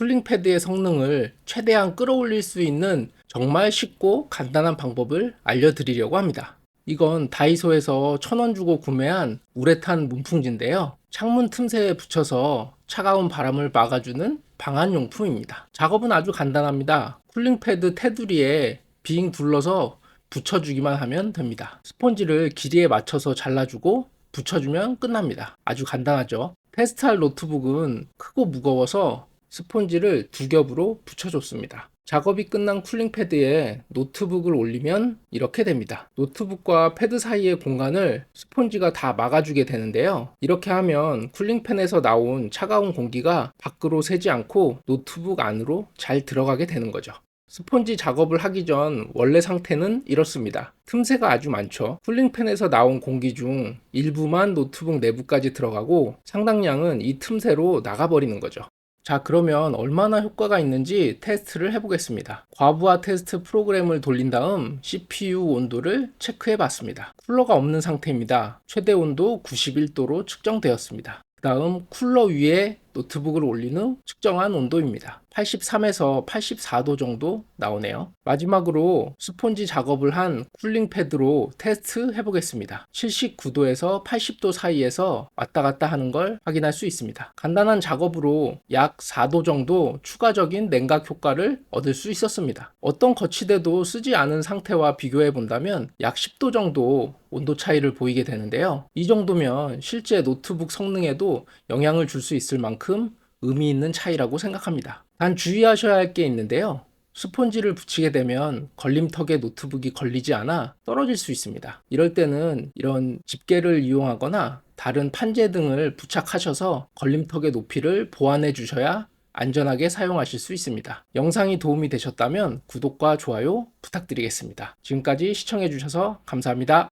쿨링 패드의 성능을 최대한 끌어올릴 수 있는 정말 쉽고 간단한 방법을 알려드리려고 합니다. 이건 다이소에서 1000원 주고 구매한 우레탄 문풍지인데요. 창문 틈새에 붙여서 차가운 바람을 막아주는 방한용품입니다. 작업은 아주 간단합니다. 쿨링 패드 테두리에 빙 둘러서 붙여주기만 하면 됩니다. 스펀지를 길이에 맞춰서 잘라주고 붙여주면 끝납니다. 아주 간단하죠. 테스트할 노트북은 크고 무거워서 스폰지를 두 겹으로 붙여줬습니다. 작업이 끝난 쿨링 패드에 노트북을 올리면 이렇게 됩니다. 노트북과 패드 사이의 공간을 스폰지가 다 막아주게 되는데요. 이렇게 하면 쿨링팬에서 나온 차가운 공기가 밖으로 새지 않고 노트북 안으로 잘 들어가게 되는 거죠. 스폰지 작업을 하기 전 원래 상태는 이렇습니다. 틈새가 아주 많죠. 쿨링팬에서 나온 공기 중 일부만 노트북 내부까지 들어가고 상당량은 이 틈새로 나가버리는 거죠. 자, 그러면 얼마나 효과가 있는지 테스트를 해보겠습니다. 과부하 테스트 프로그램을 돌린 다음 CPU 온도를 체크해 봤습니다. 쿨러가 없는 상태입니다. 최대 온도 91도로 측정되었습니다. 그 다음 쿨러 위에 노트북을 올린 후 측정한 온도입니다. 83에서 84도 정도 나오네요. 마지막으로 스폰지 작업을 한 쿨링 패드로 테스트 해보겠습니다. 79도에서 80도 사이에서 왔다 갔다 하는 걸 확인할 수 있습니다. 간단한 작업으로 약 4도 정도 추가적인 냉각 효과를 얻을 수 있었습니다. 어떤 거치대도 쓰지 않은 상태와 비교해 본다면 약 10도 정도 온도 차이를 보이게 되는데요. 이 정도면 실제 노트북 성능에도 영향을 줄 수 있을 만큼 의미 있는 차이라고 생각합니다. 단 주의하셔야 할 게 있는데요. 스폰지를 붙이게 되면 걸림턱에 노트북이 걸리지 않아 떨어질 수 있습니다. 이럴 때는 이런 집게를 이용하거나 다른 판재 등을 부착하셔서 걸림턱의 높이를 보완해 주셔야 안전하게 사용하실 수 있습니다. 영상이 도움이 되셨다면 구독과 좋아요 부탁드리겠습니다. 지금까지 시청해 주셔서 감사합니다.